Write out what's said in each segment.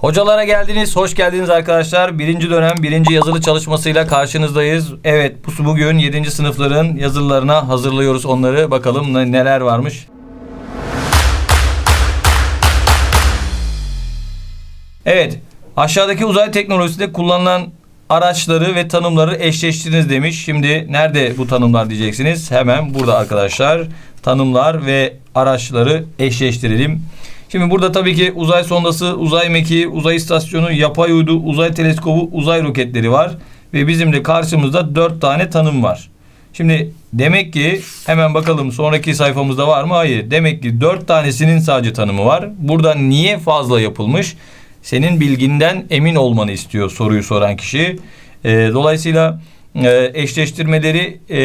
Hocalara geldiniz, hoş geldiniz arkadaşlar. Birinci dönem, birinci yazılı çalışmasıyla karşınızdayız. Evet, bu bugün 7. sınıfların yazılılarına hazırlıyoruz onları. Bakalım ne- neler varmış. Evet, aşağıdaki uzay teknolojisinde kullanılan araçları ve tanımları eşleştiriniz demiş. Şimdi nerede bu tanımlar diyeceksiniz. Hemen burada arkadaşlar. Tanımlar ve araçları eşleştirelim. Şimdi burada tabii ki uzay sondası, uzay mekiği, uzay istasyonu, yapay uydu, uzay teleskobu, uzay roketleri var. Ve bizim de karşımızda dört tane tanım var. Şimdi demek ki hemen bakalım sonraki sayfamızda var mı? Hayır. Demek ki dört tanesinin sadece tanımı var. Burada niye fazla yapılmış? Senin bilginden emin olmanı istiyor soruyu soran kişi. Ee, dolayısıyla e, eşleştirmeleri e,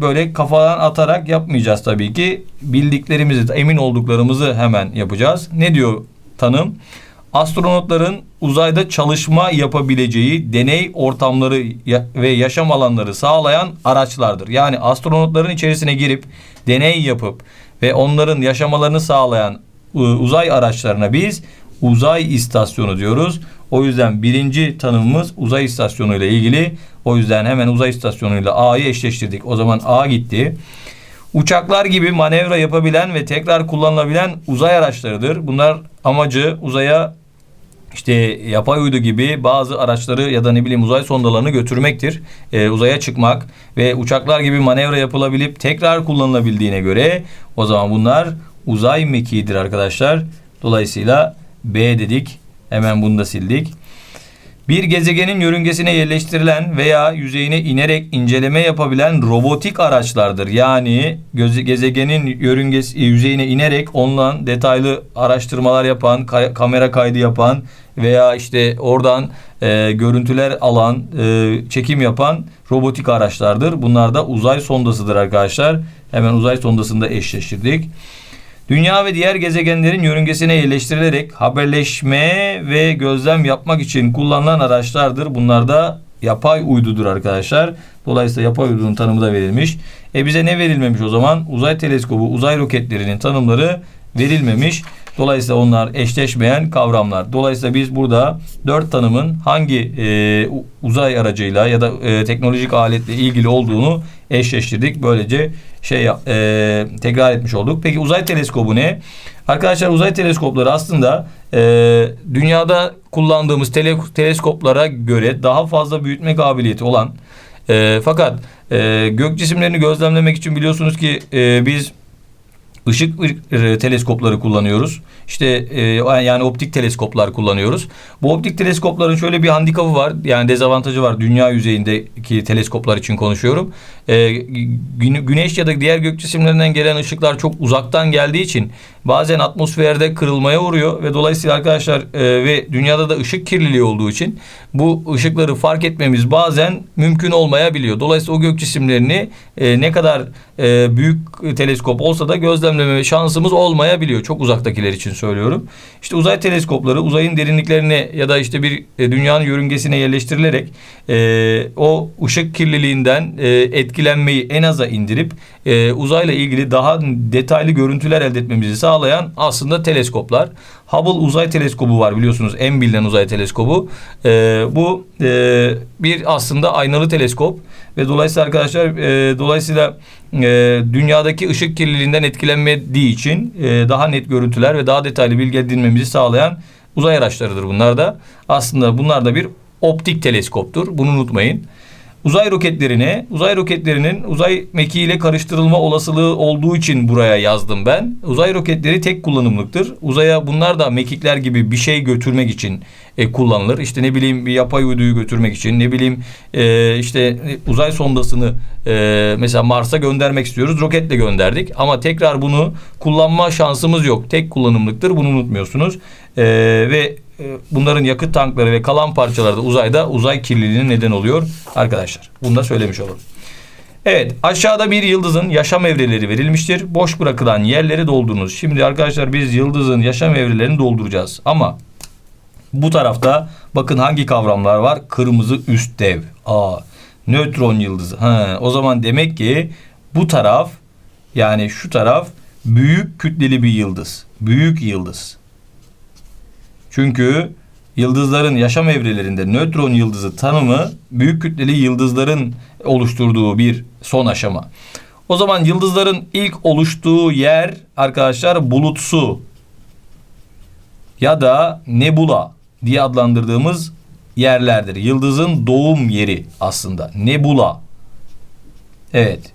böyle kafadan atarak yapmayacağız tabii ki. Bildiklerimizi, emin olduklarımızı hemen yapacağız. Ne diyor tanım? Astronotların uzayda çalışma yapabileceği deney ortamları ve yaşam alanları sağlayan araçlardır. Yani astronotların içerisine girip deney yapıp ve onların yaşamalarını sağlayan e, uzay araçlarına biz uzay istasyonu diyoruz. O yüzden birinci tanımımız uzay istasyonu ile ilgili. O yüzden hemen uzay istasyonuyla A'yı eşleştirdik. O zaman A gitti. Uçaklar gibi manevra yapabilen ve tekrar kullanılabilen uzay araçlarıdır. Bunlar amacı uzaya işte yapay uydu gibi bazı araçları ya da ne bileyim uzay sondalarını götürmektir. Ee, uzaya çıkmak ve uçaklar gibi manevra yapılabilip tekrar kullanılabildiğine göre o zaman bunlar uzay mekiğidir arkadaşlar. Dolayısıyla B dedik. Hemen bunu da sildik. Bir gezegenin yörüngesine yerleştirilen veya yüzeyine inerek inceleme yapabilen robotik araçlardır. Yani gezegenin yörüngesi yüzeyine inerek onunla detaylı araştırmalar yapan, ka- kamera kaydı yapan veya işte oradan e, görüntüler alan, e, çekim yapan robotik araçlardır. Bunlar da uzay sondasıdır arkadaşlar. Hemen uzay sondasını da eşleştirdik. Dünya ve diğer gezegenlerin yörüngesine yerleştirilerek haberleşme ve gözlem yapmak için kullanılan araçlardır. Bunlar da yapay uydudur arkadaşlar. Dolayısıyla yapay uydunun tanımı da verilmiş. E bize ne verilmemiş o zaman? Uzay teleskobu, uzay roketlerinin tanımları verilmemiş. Dolayısıyla onlar eşleşmeyen kavramlar. Dolayısıyla biz burada dört tanımın hangi e, uzay aracıyla ya da e, teknolojik aletle ilgili olduğunu eşleştirdik. Böylece şey e, tekrar etmiş olduk. Peki uzay teleskobu ne? Arkadaşlar uzay teleskopları aslında e, dünyada kullandığımız tele, teleskoplara göre daha fazla büyütme kabiliyeti olan e, fakat e, gök cisimlerini gözlemlemek için biliyorsunuz ki e, biz ışık e, teleskopları kullanıyoruz. İşte e, yani optik teleskoplar kullanıyoruz. Bu optik teleskopların şöyle bir handikapı var. Yani dezavantajı var. Dünya yüzeyindeki teleskoplar için konuşuyorum. E, gün- güneş ya da diğer gök cisimlerinden gelen ışıklar çok uzaktan geldiği için bazen atmosferde kırılmaya uğruyor ve dolayısıyla arkadaşlar e, ve dünyada da ışık kirliliği olduğu için bu ışıkları fark etmemiz bazen mümkün olmayabiliyor. Dolayısıyla o gök cisimlerini e, ne kadar e, büyük teleskop olsa da gözlemleme şansımız olmayabiliyor. Çok uzaktakiler için söylüyorum. İşte uzay teleskopları uzayın derinliklerine ya da işte bir e, dünyanın yörüngesine yerleştirilerek e, o ışık kirliliğinden e, etkilenmeyi en aza indirip e, uzayla ilgili daha detaylı görüntüler elde etmemizi sağlayan aslında teleskoplar. Hubble uzay teleskobu var biliyorsunuz en bilinen uzay teleskobu. E, bu e, bir aslında aynalı teleskop ve dolayısıyla arkadaşlar e, dolayısıyla e, dünyadaki ışık kirliliğinden etkilenmediği için e, daha net görüntüler ve daha detaylı bilgi edinmemizi sağlayan uzay araçlarıdır bunlar da. Aslında bunlar da bir optik teleskoptur. Bunu unutmayın. Uzay roketlerine, uzay roketlerinin uzay mekiğiyle karıştırılma olasılığı olduğu için buraya yazdım ben. Uzay roketleri tek kullanımlıktır. Uzaya bunlar da mekikler gibi bir şey götürmek için e, kullanılır. İşte ne bileyim bir yapay uyduyu götürmek için, ne bileyim e, işte e, uzay sondasını e, mesela Mars'a göndermek istiyoruz. Roketle gönderdik ama tekrar bunu kullanma şansımız yok. Tek kullanımlıktır. Bunu unutmuyorsunuz. E, ve bunların yakıt tankları ve kalan parçaları da uzayda uzay kirliliğine neden oluyor arkadaşlar. Bunu da söylemiş olalım. Evet aşağıda bir yıldızın yaşam evreleri verilmiştir. Boş bırakılan yerleri doldurunuz. Şimdi arkadaşlar biz yıldızın yaşam evrelerini dolduracağız. Ama bu tarafta bakın hangi kavramlar var? Kırmızı üst dev. Aa, nötron yıldızı. Ha, o zaman demek ki bu taraf yani şu taraf büyük kütleli bir yıldız. Büyük yıldız. Çünkü yıldızların yaşam evrelerinde nötron yıldızı tanımı büyük kütleli yıldızların oluşturduğu bir son aşama. O zaman yıldızların ilk oluştuğu yer arkadaşlar bulutsu ya da nebula diye adlandırdığımız yerlerdir. Yıldızın doğum yeri aslında. Nebula. Evet.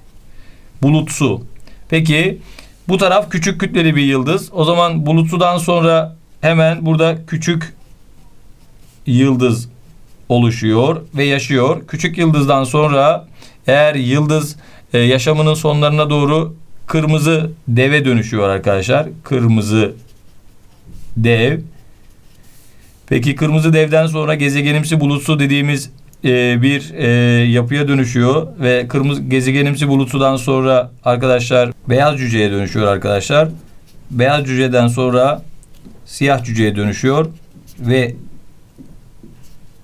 Bulutsu. Peki bu taraf küçük kütleli bir yıldız. O zaman bulutsudan sonra hemen burada küçük yıldız oluşuyor ve yaşıyor. Küçük yıldızdan sonra eğer yıldız e, yaşamının sonlarına doğru kırmızı deve dönüşüyor arkadaşlar. Kırmızı dev. Peki kırmızı devden sonra gezegenimsi bulutsu dediğimiz e, bir e, yapıya dönüşüyor ve kırmızı gezegenimsi bulutsudan sonra arkadaşlar beyaz cüceye dönüşüyor arkadaşlar. Beyaz cüceden sonra siyah cüceye dönüşüyor ve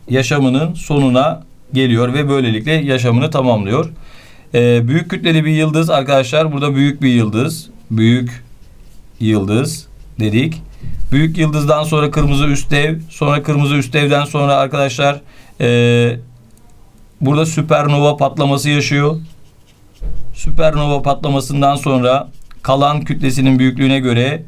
yaşamının sonuna geliyor ve böylelikle yaşamını tamamlıyor. E, büyük kütleli bir yıldız arkadaşlar burada büyük bir yıldız. Büyük yıldız dedik. Büyük yıldızdan sonra kırmızı üst dev, sonra kırmızı üst devden sonra arkadaşlar ee, burada süpernova patlaması yaşıyor. Süpernova patlamasından sonra kalan kütlesinin büyüklüğüne göre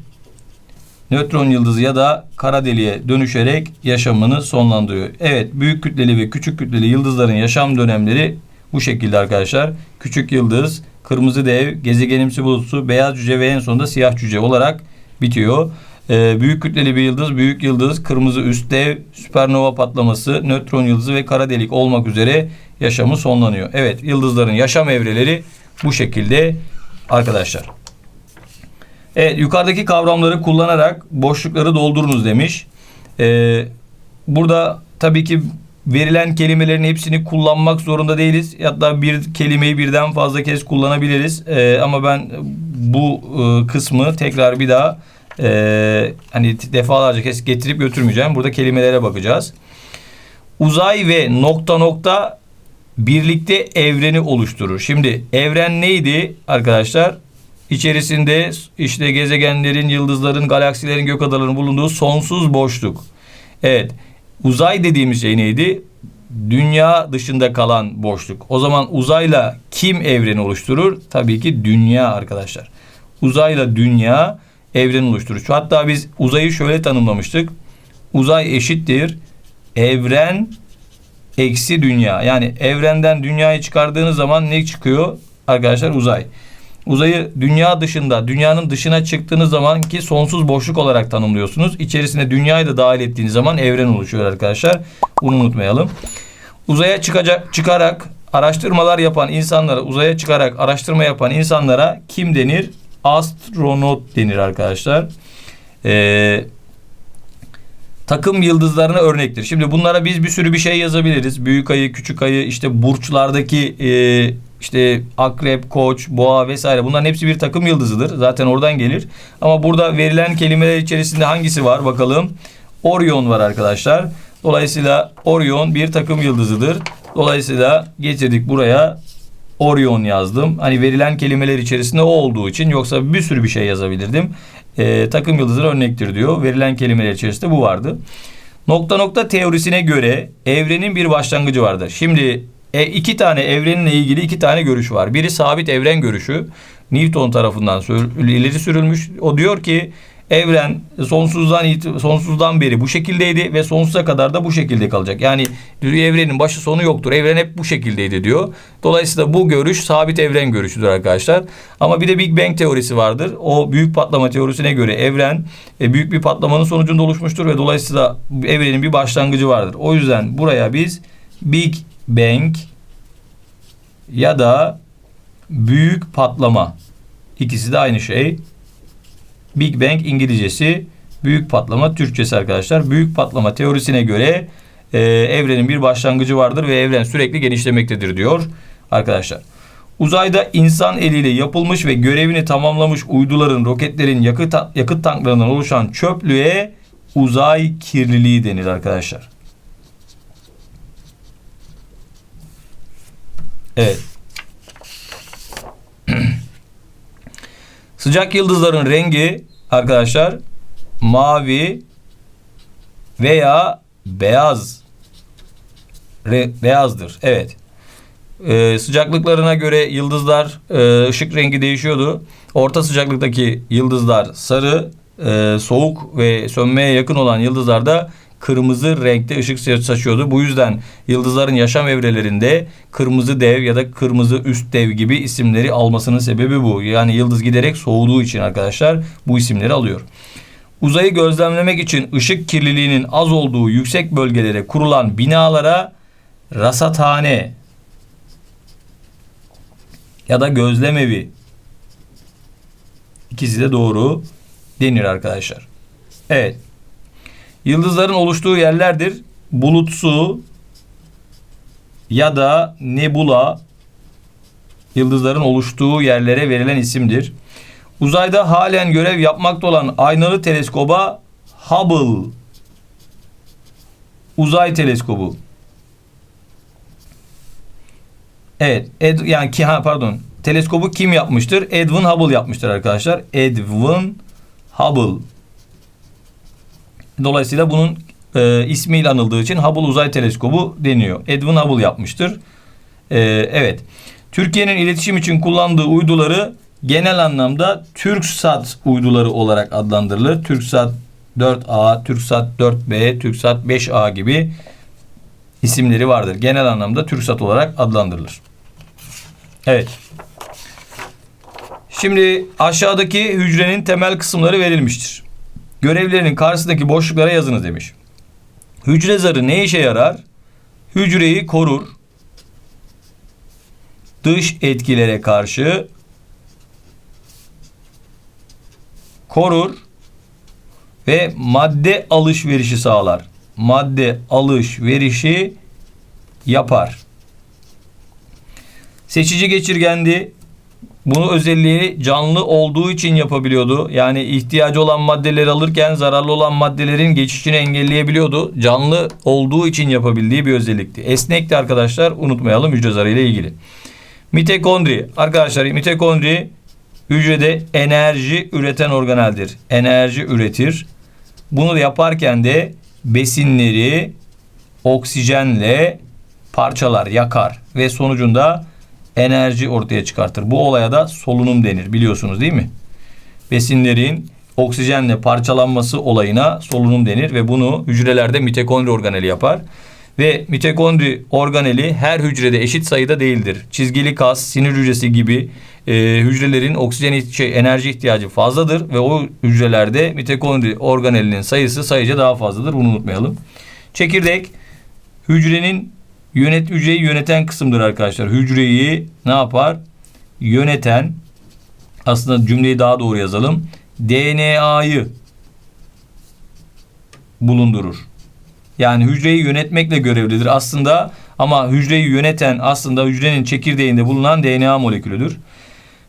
nötron yıldızı ya da kara deliğe dönüşerek yaşamını sonlandırıyor. Evet, büyük kütleli ve küçük kütleli yıldızların yaşam dönemleri bu şekilde arkadaşlar. Küçük yıldız, kırmızı dev, gezegenimsi bulutsu, beyaz cüce ve en sonunda siyah cüce olarak bitiyor. Ee, büyük kütleli bir yıldız, büyük yıldız, kırmızı üst dev, süpernova patlaması, nötron yıldızı ve kara delik olmak üzere yaşamı sonlanıyor. Evet, yıldızların yaşam evreleri bu şekilde arkadaşlar. Evet, yukarıdaki kavramları kullanarak boşlukları doldurunuz demiş. Ee, burada tabii ki verilen kelimelerin hepsini kullanmak zorunda değiliz. Hatta bir kelimeyi birden fazla kez kullanabiliriz. Ee, ama ben bu e, kısmı tekrar bir daha e, hani defalarca kez getirip götürmeyeceğim. Burada kelimelere bakacağız. Uzay ve nokta nokta birlikte evreni oluşturur. Şimdi evren neydi arkadaşlar? İçerisinde işte gezegenlerin, yıldızların, galaksilerin, gök adalarının bulunduğu sonsuz boşluk. Evet. Uzay dediğimiz şey neydi? Dünya dışında kalan boşluk. O zaman uzayla kim evreni oluşturur? Tabii ki dünya arkadaşlar. Uzayla dünya evren oluşturur. Hatta biz uzayı şöyle tanımlamıştık. Uzay eşittir evren eksi dünya. Yani evrenden dünyayı çıkardığınız zaman ne çıkıyor? Arkadaşlar uzay. Uzayı dünya dışında, dünyanın dışına çıktığınız zaman ki sonsuz boşluk olarak tanımlıyorsunuz. İçerisine dünyayı da dahil ettiğiniz zaman evren oluşuyor arkadaşlar. Bunu unutmayalım. Uzaya çıkacak çıkarak araştırmalar yapan insanlara, uzaya çıkarak araştırma yapan insanlara kim denir? Astronot denir arkadaşlar. Ee, takım yıldızlarına örnektir. Şimdi bunlara biz bir sürü bir şey yazabiliriz. Büyük ayı, küçük ayı, işte burçlardaki e, işte akrep, koç, boğa vesaire bunların hepsi bir takım yıldızıdır. Zaten oradan gelir. Ama burada verilen kelimeler içerisinde hangisi var bakalım. Orion var arkadaşlar. Dolayısıyla Orion bir takım yıldızıdır. Dolayısıyla getirdik buraya Orion yazdım. Hani verilen kelimeler içerisinde o olduğu için yoksa bir sürü bir şey yazabilirdim. Ee, takım yıldızı örnektir diyor. Verilen kelimeler içerisinde bu vardı. Nokta nokta teorisine göre evrenin bir başlangıcı vardır. Şimdi e, iki tane evreninle ilgili iki tane görüş var. Biri sabit evren görüşü. Newton tarafından ileri sürülmüş. O diyor ki evren sonsuzdan sonsuzdan beri bu şekildeydi ve sonsuza kadar da bu şekilde kalacak. Yani evrenin başı sonu yoktur. Evren hep bu şekildeydi diyor. Dolayısıyla bu görüş sabit evren görüşüdür arkadaşlar. Ama bir de Big Bang teorisi vardır. O büyük patlama teorisine göre evren e, büyük bir patlamanın sonucunda oluşmuştur ve dolayısıyla evrenin bir başlangıcı vardır. O yüzden buraya biz Big Bang ya da büyük patlama ikisi de aynı şey. Big Bang İngilizcesi, büyük patlama Türkçesi arkadaşlar. Büyük patlama teorisine göre e, evrenin bir başlangıcı vardır ve evren sürekli genişlemektedir diyor arkadaşlar. Uzayda insan eliyle yapılmış ve görevini tamamlamış uyduların, roketlerin, yakıt, yakıt tanklarından oluşan çöplüğe uzay kirliliği denir arkadaşlar. Evet. Sıcak yıldızların rengi arkadaşlar mavi veya beyaz re- beyazdır. Evet. Ee, sıcaklıklarına göre yıldızlar e, ışık rengi değişiyordu. Orta sıcaklıktaki yıldızlar sarı, e, soğuk ve sönmeye yakın olan yıldızlar da kırmızı renkte ışık saçıyordu. Bu yüzden yıldızların yaşam evrelerinde kırmızı dev ya da kırmızı üst dev gibi isimleri almasının sebebi bu. Yani yıldız giderek soğuduğu için arkadaşlar bu isimleri alıyor. Uzayı gözlemlemek için ışık kirliliğinin az olduğu yüksek bölgelere kurulan binalara rasathane ya da gözlemevi ikisi de doğru denir arkadaşlar. Evet. Yıldızların oluştuğu yerlerdir. Bulutsu ya da nebula yıldızların oluştuğu yerlere verilen isimdir. Uzayda halen görev yapmakta olan aynalı teleskoba Hubble uzay teleskobu. Evet, Ed, yani ki ha pardon. Teleskobu kim yapmıştır? Edwin Hubble yapmıştır arkadaşlar. Edwin Hubble. Dolayısıyla bunun e, ismiyle anıldığı için Hubble Uzay Teleskobu deniyor. Edwin Hubble yapmıştır. E, evet. Türkiye'nin iletişim için kullandığı uyduları genel anlamda TürkSat uyduları olarak adlandırılır. TürkSat 4A, TürkSat 4B, TürkSat 5A gibi isimleri vardır. Genel anlamda TürkSat olarak adlandırılır. Evet. Şimdi aşağıdaki hücrenin temel kısımları verilmiştir. Görevlerinin karşısındaki boşluklara yazınız demiş. Hücre zarı ne işe yarar? Hücreyi korur. Dış etkilere karşı korur ve madde alışverişi sağlar. Madde alışverişi yapar. Seçici geçirgendi. Bunu özelliği canlı olduğu için yapabiliyordu. Yani ihtiyacı olan maddeleri alırken zararlı olan maddelerin geçişini engelleyebiliyordu. Canlı olduğu için yapabildiği bir özellikti. Esnekti arkadaşlar unutmayalım hücre zarı ile ilgili. Mitokondri. Arkadaşlar mitokondri hücrede enerji üreten organeldir. Enerji üretir. Bunu yaparken de besinleri oksijenle parçalar, yakar ve sonucunda enerji ortaya çıkartır. Bu olaya da solunum denir biliyorsunuz değil mi? Besinlerin oksijenle parçalanması olayına solunum denir ve bunu hücrelerde mitokondri organeli yapar. Ve mitokondri organeli her hücrede eşit sayıda değildir. Çizgili kas, sinir hücresi gibi e, hücrelerin oksijen şey, enerji ihtiyacı fazladır ve o hücrelerde mitokondri organelinin sayısı sayıca daha fazladır. Bunu unutmayalım. Çekirdek hücrenin yönet hücreyi yöneten kısımdır arkadaşlar. Hücreyi ne yapar? Yöneten aslında cümleyi daha doğru yazalım. DNA'yı bulundurur. Yani hücreyi yönetmekle görevlidir aslında ama hücreyi yöneten aslında hücrenin çekirdeğinde bulunan DNA molekülüdür.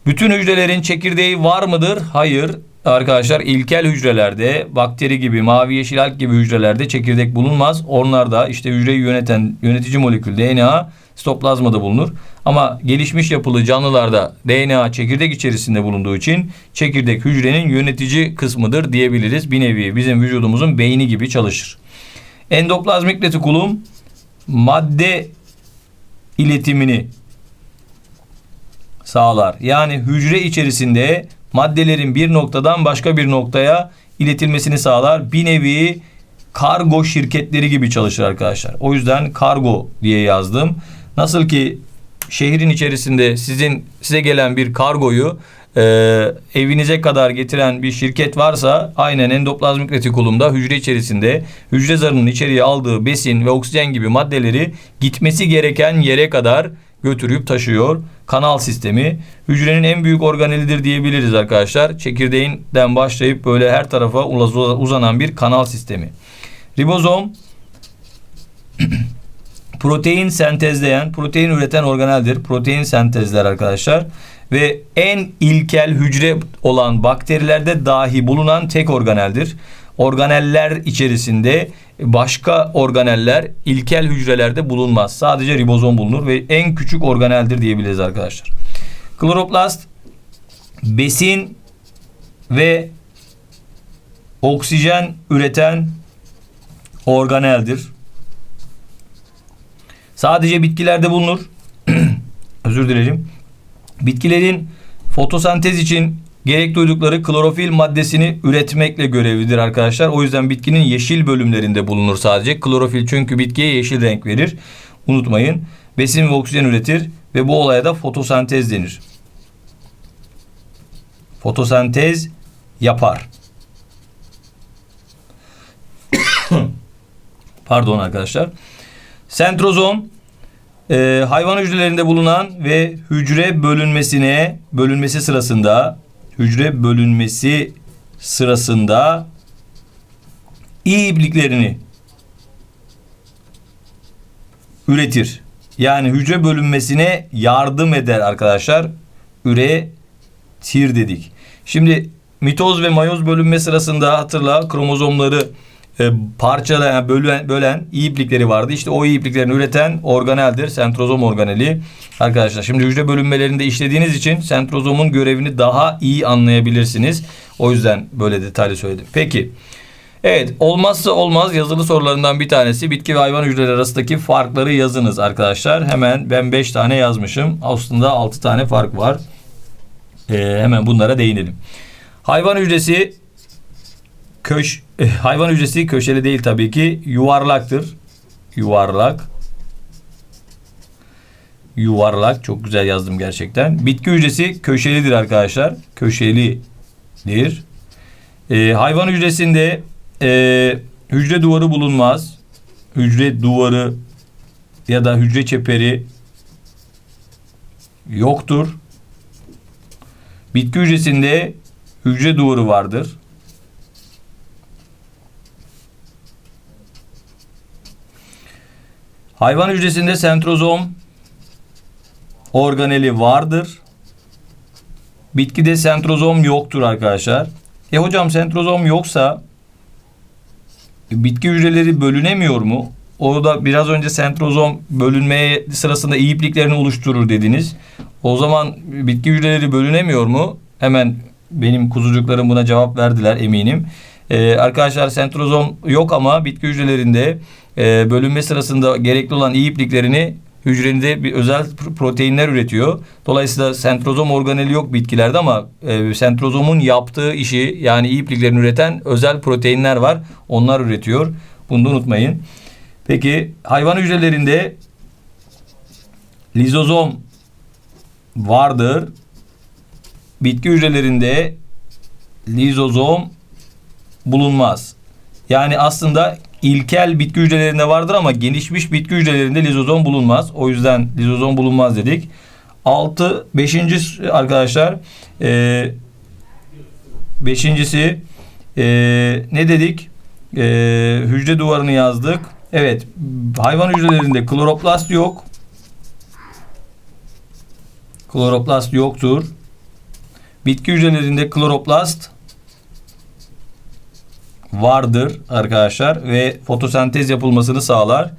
Bütün hücrelerin çekirdeği var mıdır? Hayır. Arkadaşlar ilkel hücrelerde bakteri gibi mavi yeşil alg gibi hücrelerde çekirdek bulunmaz. Onlarda işte hücreyi yöneten yönetici molekül DNA sitoplazmada bulunur. Ama gelişmiş yapılı canlılarda DNA çekirdek içerisinde bulunduğu için çekirdek hücrenin yönetici kısmıdır diyebiliriz. Bir nevi bizim vücudumuzun beyni gibi çalışır. Endoplazmik retikulum madde iletimini sağlar. Yani hücre içerisinde maddelerin bir noktadan başka bir noktaya iletilmesini sağlar. Bir nevi kargo şirketleri gibi çalışır arkadaşlar. O yüzden kargo diye yazdım. Nasıl ki şehrin içerisinde sizin size gelen bir kargoyu e, evinize kadar getiren bir şirket varsa aynen endoplazmik retikulumda hücre içerisinde hücre zarının içeriye aldığı besin ve oksijen gibi maddeleri gitmesi gereken yere kadar götürüp taşıyor. Kanal sistemi hücrenin en büyük organelidir diyebiliriz arkadaşlar. Çekirdeğinden başlayıp böyle her tarafa uzanan bir kanal sistemi. Ribozom protein sentezleyen, protein üreten organeldir. Protein sentezler arkadaşlar. Ve en ilkel hücre olan bakterilerde dahi bulunan tek organeldir. Organeller içerisinde başka organeller ilkel hücrelerde bulunmaz. Sadece ribozom bulunur ve en küçük organeldir diyebiliriz arkadaşlar. Kloroplast besin ve oksijen üreten organeldir. Sadece bitkilerde bulunur. Özür dilerim. Bitkilerin fotosentez için gerek duydukları klorofil maddesini üretmekle görevlidir arkadaşlar. O yüzden bitkinin yeşil bölümlerinde bulunur sadece. Klorofil çünkü bitkiye yeşil renk verir. Unutmayın. Besin ve oksijen üretir ve bu olaya da fotosentez denir. Fotosentez yapar. Pardon arkadaşlar. Sentrozom e, hayvan hücrelerinde bulunan ve hücre bölünmesine bölünmesi sırasında hücre bölünmesi sırasında iyi ipliklerini üretir. Yani hücre bölünmesine yardım eder arkadaşlar. Üretir dedik. Şimdi mitoz ve mayoz bölünme sırasında hatırla kromozomları e, parçalayan, bölen, bölen iyi iplikleri vardı. İşte o iyi ipliklerini üreten organeldir. Sentrozom organeli. Arkadaşlar şimdi hücre bölünmelerinde işlediğiniz için sentrozomun görevini daha iyi anlayabilirsiniz. O yüzden böyle detaylı söyledim. Peki. Evet olmazsa olmaz yazılı sorularından bir tanesi bitki ve hayvan hücreleri arasındaki farkları yazınız arkadaşlar. Hemen ben 5 tane yazmışım. Aslında 6 tane fark var. Ee, hemen bunlara değinelim. Hayvan hücresi köş eh, hayvan hücresi köşeli değil tabii ki yuvarlaktır. Yuvarlak. Yuvarlak çok güzel yazdım gerçekten. Bitki hücresi köşelidir arkadaşlar. Köşelidir. Ee, hayvan hücresinde e, hücre duvarı bulunmaz. Hücre duvarı ya da hücre çeperi yoktur. Bitki hücresinde hücre duvarı vardır. Hayvan hücresinde sentrozom organeli vardır. Bitkide sentrozom yoktur arkadaşlar. E hocam sentrozom yoksa bitki hücreleri bölünemiyor mu? O da biraz önce sentrozom bölünmeye sırasında ipliklerini oluşturur dediniz. O zaman bitki hücreleri bölünemiyor mu? Hemen benim kuzucuklarım buna cevap verdiler eminim. Ee, arkadaşlar sentrozom yok ama bitki hücrelerinde e, bölünme sırasında gerekli olan iyi ipliklerini hücrende bir özel pr- proteinler üretiyor. Dolayısıyla sentrozom organeli yok bitkilerde ama e, sentrozomun yaptığı işi yani iyi ipliklerini üreten özel proteinler var. Onlar üretiyor. Bunu da unutmayın. Peki hayvan hücrelerinde lizozom vardır. Bitki hücrelerinde lizozom bulunmaz. Yani aslında ilkel bitki hücrelerinde vardır ama gelişmiş bitki hücrelerinde lizozom bulunmaz. O yüzden lizozom bulunmaz dedik. 6 beşinci arkadaşlar e, beşincisi e, ne dedik? E, hücre duvarını yazdık. Evet hayvan hücrelerinde kloroplast yok. Kloroplast yoktur. Bitki hücrelerinde kloroplast vardır arkadaşlar ve fotosentez yapılmasını sağlar.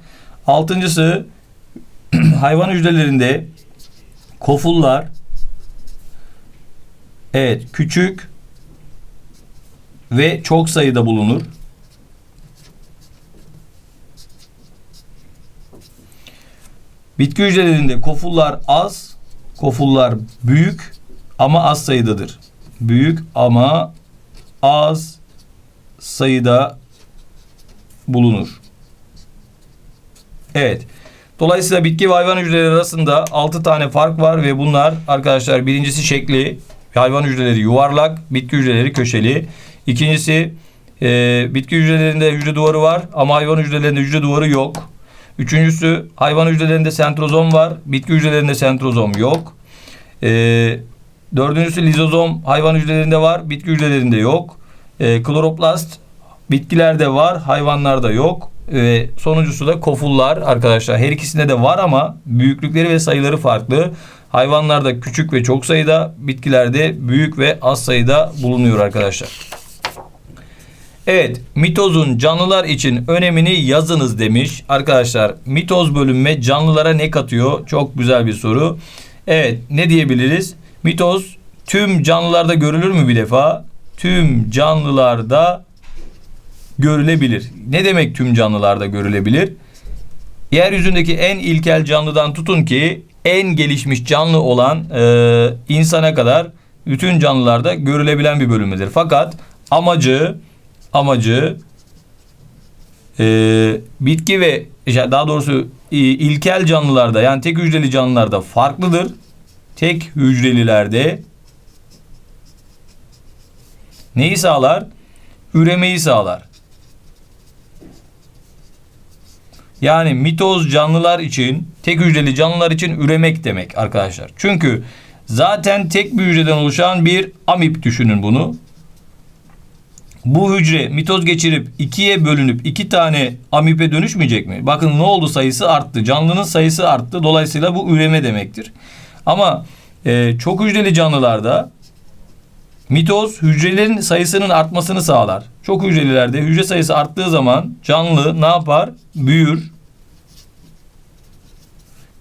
Altıncısı hayvan hücrelerinde kofullar evet küçük ve çok sayıda bulunur. Bitki hücrelerinde kofullar az, kofullar büyük ama az sayıdadır. Büyük ama az sayıda bulunur. Evet. Dolayısıyla bitki ve hayvan hücreleri arasında 6 tane fark var ve bunlar arkadaşlar birincisi şekli hayvan hücreleri yuvarlak, bitki hücreleri köşeli. İkincisi e, bitki hücrelerinde hücre duvarı var ama hayvan hücrelerinde hücre duvarı yok. Üçüncüsü hayvan hücrelerinde sentrozom var, bitki hücrelerinde sentrozom yok. E, dördüncüsü lizozom hayvan hücrelerinde var, bitki hücrelerinde yok. E, kloroplast bitkilerde var, hayvanlarda yok. Ve sonuncusu da kofullar arkadaşlar. Her ikisinde de var ama büyüklükleri ve sayıları farklı. Hayvanlarda küçük ve çok sayıda, bitkilerde büyük ve az sayıda bulunuyor arkadaşlar. Evet, mitozun canlılar için önemini yazınız demiş. Arkadaşlar, mitoz bölünme canlılara ne katıyor? Çok güzel bir soru. Evet, ne diyebiliriz? Mitoz tüm canlılarda görülür mü bir defa? Tüm canlılarda görülebilir. Ne demek tüm canlılarda görülebilir? Yeryüzündeki en ilkel canlıdan tutun ki en gelişmiş canlı olan e, insana kadar bütün canlılarda görülebilen bir bölümüdür. Fakat amacı amacı e, bitki ve daha doğrusu ilkel canlılarda yani tek hücreli canlılarda farklıdır. Tek hücrelilerde neyi sağlar? Üremeyi sağlar. Yani mitoz canlılar için, tek hücreli canlılar için üremek demek arkadaşlar. Çünkü zaten tek bir hücreden oluşan bir amip düşünün bunu. Bu hücre mitoz geçirip ikiye bölünüp iki tane amipe dönüşmeyecek mi? Bakın ne oldu sayısı arttı. Canlının sayısı arttı. Dolayısıyla bu üreme demektir. Ama e, çok hücreli canlılarda mitoz hücrelerin sayısının artmasını sağlar. Çok hücrelilerde hücre sayısı arttığı zaman canlı ne yapar? Büyür,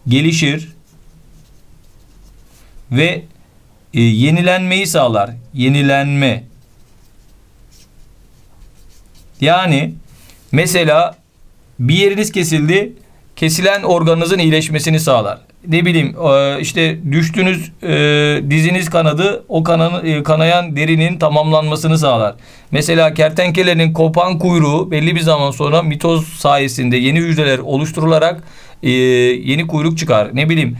gelişir ve e, yenilenmeyi sağlar. Yenilenme. Yani mesela bir yeriniz kesildi, kesilen organınızın iyileşmesini sağlar. Ne bileyim e, işte düştünüz e, diziniz kanadı o kanan, e, kanayan derinin tamamlanmasını sağlar. Mesela kertenkelenin kopan kuyruğu belli bir zaman sonra mitoz sayesinde yeni hücreler oluşturularak yeni kuyruk çıkar. Ne bileyim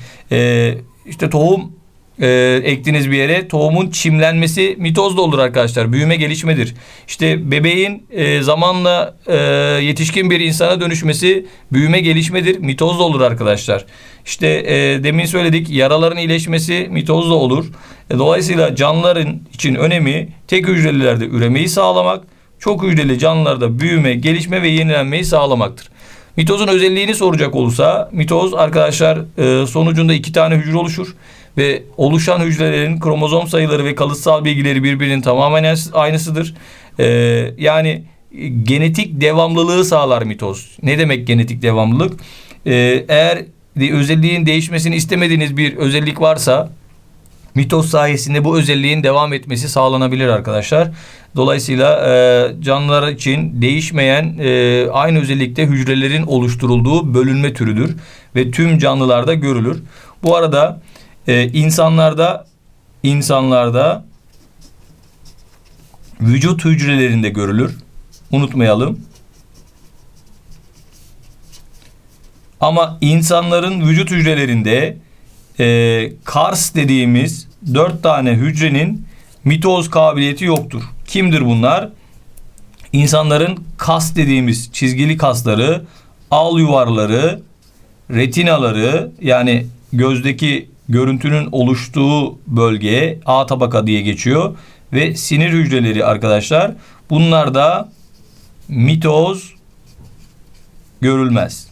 işte tohum e, ektiniz bir yere tohumun çimlenmesi mitozla olur arkadaşlar. Büyüme gelişmedir. İşte bebeğin e, zamanla e, yetişkin bir insana dönüşmesi büyüme gelişmedir. Mitozla olur arkadaşlar. İşte e, demin söyledik yaraların iyileşmesi mitozla olur. E, dolayısıyla canlıların için önemi tek hücrelilerde üremeyi sağlamak, çok hücreli canlılarda büyüme, gelişme ve yenilenmeyi sağlamaktır. Mitozun özelliğini soracak olursa mitoz arkadaşlar e, sonucunda iki tane hücre oluşur ve oluşan hücrelerin kromozom sayıları ve kalıtsal bilgileri birbirinin tamamen aynısıdır. E, yani genetik devamlılığı sağlar mitoz. Ne demek genetik devamlılık? E, eğer özelliğin değişmesini istemediğiniz bir özellik varsa mitoz sayesinde bu özelliğin devam etmesi sağlanabilir arkadaşlar. Dolayısıyla e, canlılar için değişmeyen e, aynı özellikte hücrelerin oluşturulduğu bölünme türüdür ve tüm canlılarda görülür. Bu arada e, insanlarda insanlarda vücut hücrelerinde görülür. Unutmayalım. Ama insanların vücut hücrelerinde e, Kars dediğimiz dört tane hücrenin mitoz kabiliyeti yoktur. Kimdir bunlar? İnsanların kas dediğimiz çizgili kasları, al yuvarları, retinaları yani gözdeki görüntünün oluştuğu bölge A tabaka diye geçiyor ve sinir hücreleri arkadaşlar. Bunlar da mitoz görülmez.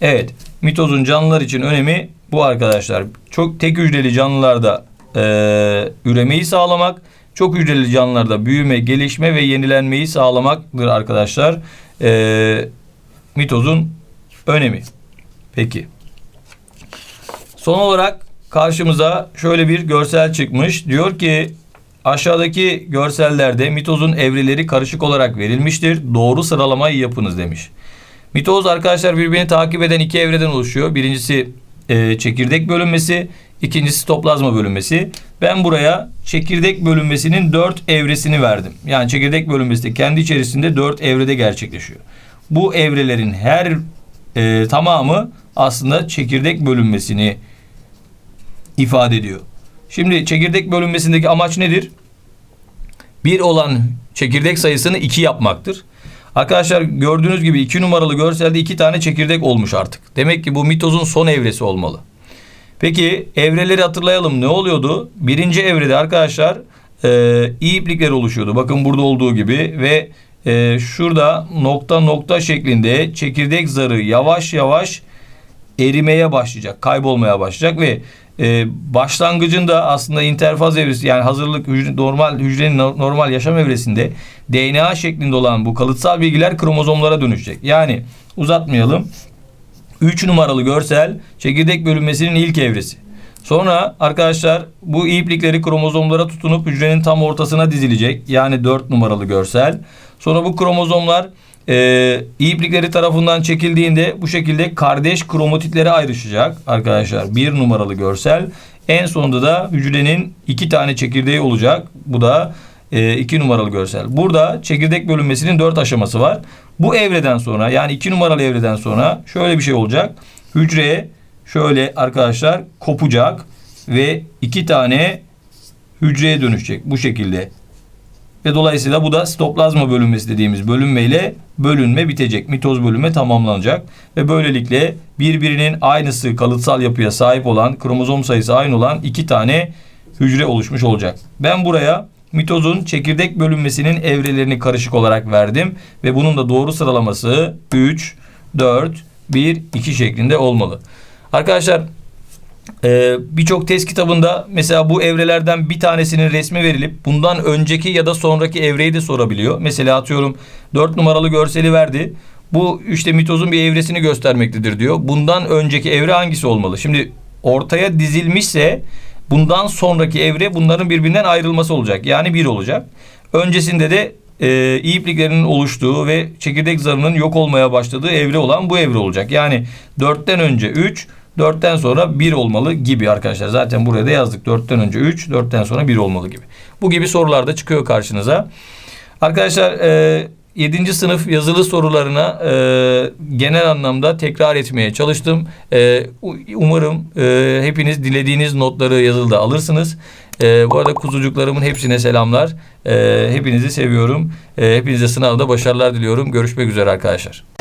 Evet, mitozun canlılar için önemi bu arkadaşlar. Çok tek hücreli canlılarda e, üremeyi sağlamak, çok hücreli canlılarda büyüme, gelişme ve yenilenmeyi sağlamaktır arkadaşlar. E, mitozun önemi. Peki. Son olarak karşımıza şöyle bir görsel çıkmış. Diyor ki aşağıdaki görsellerde mitozun evreleri karışık olarak verilmiştir. Doğru sıralamayı yapınız demiş. Mitoz arkadaşlar birbirini takip eden iki evreden oluşuyor. Birincisi e, çekirdek bölünmesi, ikincisi toplazma bölünmesi. Ben buraya çekirdek bölünmesinin dört evresini verdim. Yani çekirdek bölünmesi de kendi içerisinde dört evrede gerçekleşiyor. Bu evrelerin her e, tamamı aslında çekirdek bölünmesini ifade ediyor. Şimdi çekirdek bölünmesindeki amaç nedir? Bir olan çekirdek sayısını iki yapmaktır. Arkadaşlar gördüğünüz gibi iki numaralı görselde iki tane çekirdek olmuş artık. Demek ki bu mitozun son evresi olmalı. Peki evreleri hatırlayalım. Ne oluyordu? Birinci evrede arkadaşlar e, iyi iplikler oluşuyordu. Bakın burada olduğu gibi ve e, şurada nokta nokta şeklinde çekirdek zarı yavaş yavaş erimeye başlayacak, kaybolmaya başlayacak ve e, başlangıcında aslında interfaz evresi yani hazırlık hücre, normal hücrenin normal yaşam evresinde DNA şeklinde olan bu kalıtsal bilgiler kromozomlara dönüşecek. Yani uzatmayalım. 3 numaralı görsel çekirdek bölünmesinin ilk evresi. Sonra arkadaşlar bu iplikleri kromozomlara tutunup hücrenin tam ortasına dizilecek. Yani 4 numaralı görsel. Sonra bu kromozomlar e, iplikleri tarafından çekildiğinde bu şekilde kardeş kromatitlere ayrışacak arkadaşlar. 1 numaralı görsel. En sonunda da hücrenin iki tane çekirdeği olacak. Bu da 2 numaralı görsel. Burada çekirdek bölünmesinin 4 aşaması var. Bu evreden sonra yani 2 numaralı evreden sonra şöyle bir şey olacak. Hücre şöyle arkadaşlar kopacak ve iki tane hücreye dönüşecek bu şekilde. Ve dolayısıyla bu da sitoplazma bölünmesi dediğimiz bölünmeyle bölünme bitecek. Mitoz bölünme tamamlanacak. Ve böylelikle birbirinin aynısı kalıtsal yapıya sahip olan kromozom sayısı aynı olan iki tane hücre oluşmuş olacak. Ben buraya mitozun çekirdek bölünmesinin evrelerini karışık olarak verdim. Ve bunun da doğru sıralaması 3, 4, 1, 2 şeklinde olmalı. Arkadaşlar ee, Birçok test kitabında mesela bu evrelerden bir tanesinin resmi verilip bundan önceki ya da sonraki evreyi de sorabiliyor. Mesela atıyorum 4 numaralı görseli verdi. Bu işte mitozun bir evresini göstermektedir diyor. Bundan önceki evre hangisi olmalı? Şimdi ortaya dizilmişse bundan sonraki evre bunların birbirinden ayrılması olacak. Yani bir olacak. Öncesinde de e, ipliklerinin oluştuğu ve çekirdek zarının yok olmaya başladığı evre olan bu evre olacak. Yani 4'ten önce 3, 4'ten sonra 1 olmalı gibi arkadaşlar. Zaten buraya da yazdık. 4'ten önce 3, 4'ten sonra 1 olmalı gibi. Bu gibi sorular da çıkıyor karşınıza. Arkadaşlar e, 7. sınıf yazılı sorularına e, genel anlamda tekrar etmeye çalıştım. E, umarım e, hepiniz dilediğiniz notları yazılıda alırsınız. Bu arada kuzucuklarımın hepsine selamlar. Hepinizi seviyorum. E, hepinize sınavda başarılar diliyorum. Görüşmek üzere arkadaşlar.